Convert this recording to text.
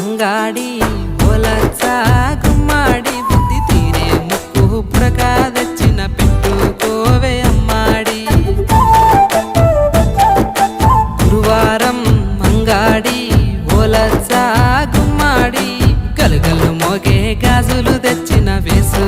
ಅಂಗಾಡಿ ಹೊಲಸ ಗುಮ್ಮಾಡಿ ಬುದ್ಧಿ ತೀರೆ ಮುಕ್ಕು ಹುಬ್ರಕಾದ ಚಿನ್ನ ಪೆಟ್ಟು ಕೋವೆ ಅಮ್ಮಾಡಿ గురువారం అంగాడి ఓలచ్చా గుమ్మాడి గలుగలు మోగే గాజులు తెచ్చిన వేసు